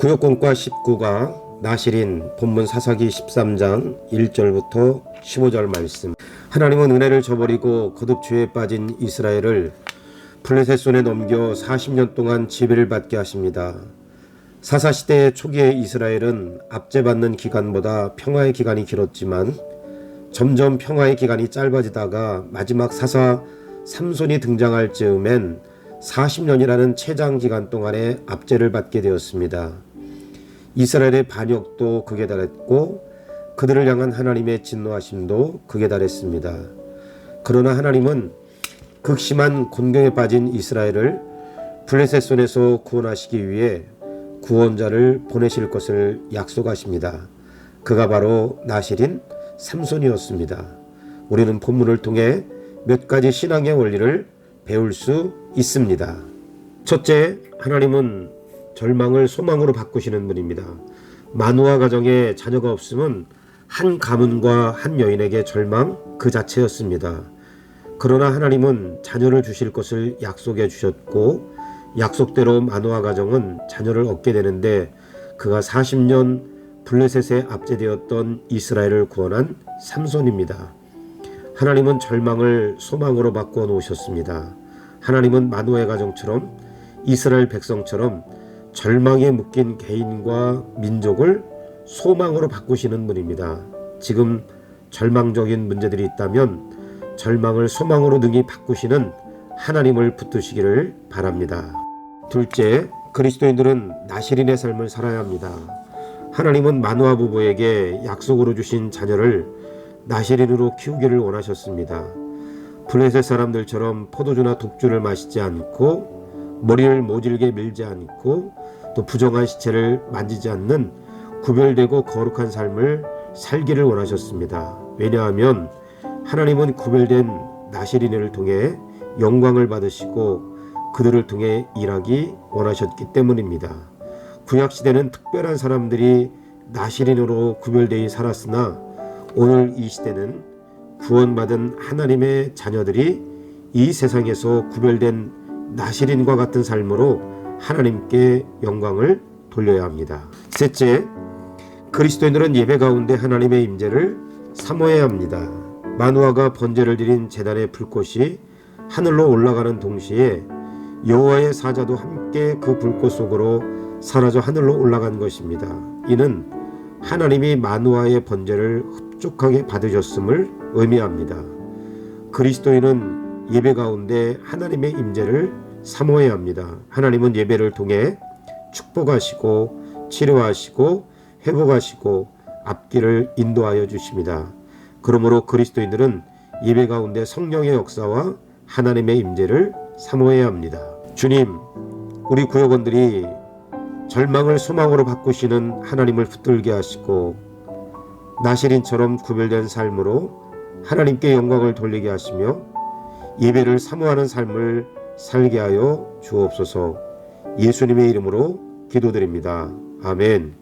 구역공과 19가 나실인 본문 사사기 13장 1절부터 15절 말씀 하나님은 은혜를 저버리고 거듭 죄에 빠진 이스라엘을 블레셋 손에 넘겨 40년 동안 지배를 받게 하십니다. 사사 시대의 초기의 이스라엘은 압제받는 기간보다 평화의 기간이 길었지만 점점 평화의 기간이 짧아지다가 마지막 사사 삼손이 등장할 즈음엔 40년이라는 최장 기간 동안의 압제를 받게 되었습니다. 이스라엘의 반역도 극에 달했고 그들을 향한 하나님의 진노하심도 극에 달했습니다. 그러나 하나님은 극심한 곤경에 빠진 이스라엘을 블레셋 손에서 구원하시기 위해 구원자를 보내실 것을 약속하십니다. 그가 바로 나실인 삼손이었습니다. 우리는 본문을 통해 몇 가지 신앙의 원리를 배울 수 있습니다. 첫째, 하나님은 절망을 소망으로 바꾸시는 분입니다. 마누아 가정에 자녀가 없음은 한 가문과 한 여인에게 절망 그 자체였습니다. 그러나 하나님은 자녀를 주실 것을 약속해 주셨고 약속대로 마누아 가정은 자녀를 얻게 되는데 그가 40년 블레셋에 압제되었던 이스라엘을 구원한 삼손입니다. 하나님은 절망을 소망으로 바꾸어 놓으셨습니다. 하나님은 마누아의 가정처럼 이스라엘 백성처럼 절망에 묶인 개인과 민족을 소망으로 바꾸시는 분입니다. 지금 절망적인 문제들이 있다면 절망을 소망으로 능히 바꾸시는 하나님을 붙드시기를 바랍니다. 둘째, 그리스도인들은 나시린의 삶을 살아야 합니다. 하나님은 마누아 부부에게 약속으로 주신 자녀를 나시린으로 키우기를 원하셨습니다. 블레셋 사람들처럼 포도주나 독주를 마시지 않고 머리를 모질게 밀지 않고 또 부정한 시체를 만지지 않는 구별되고 거룩한 삶을 살기를 원하셨습니다. 왜냐하면 하나님은 구별된 나시린을 통해 영광을 받으시고 그들을 통해 일하기 원하셨기 때문입니다. 구약 시대는 특별한 사람들이 나시린으로 구별되어 살았으나 오늘 이 시대는 구원받은 하나님의 자녀들이 이 세상에서 구별된 나시린과 같은 삶으로 하나님께 영광을 돌려야 합니다. 셋째, 그리스도인들은 예배 가운데 하나님의 임재를 사모해야 합니다. 마누아가 번제를 드린 제단의 불꽃이 하늘로 올라가는 동시에 여호와의 사자도 함께 그 불꽃 속으로 사라져 하늘로 올라간 것입니다. 이는 하나님이 마누아의 번제를 흡족하게 받으셨음을 의미합니다. 그리스도인은 예배 가운데 하나님의 임재를 사모해야 합니다. 하나님은 예배를 통해 축복하시고 치료하시고 회복하시고 앞길을 인도하여 주십니다. 그러므로 그리스도인들은 예배 가운데 성령의 역사와 하나님의 임재를 사모해야 합니다. 주님, 우리 구역원들이 절망을 소망으로 바꾸시는 하나님을 붙들게 하시고 나시린처럼 구별된 삶으로 하나님께 영광을 돌리게 하시며 예배를 사모하는 삶을 살게 하여 주옵소서 예수님의 이름으로 기도드립니다. 아멘.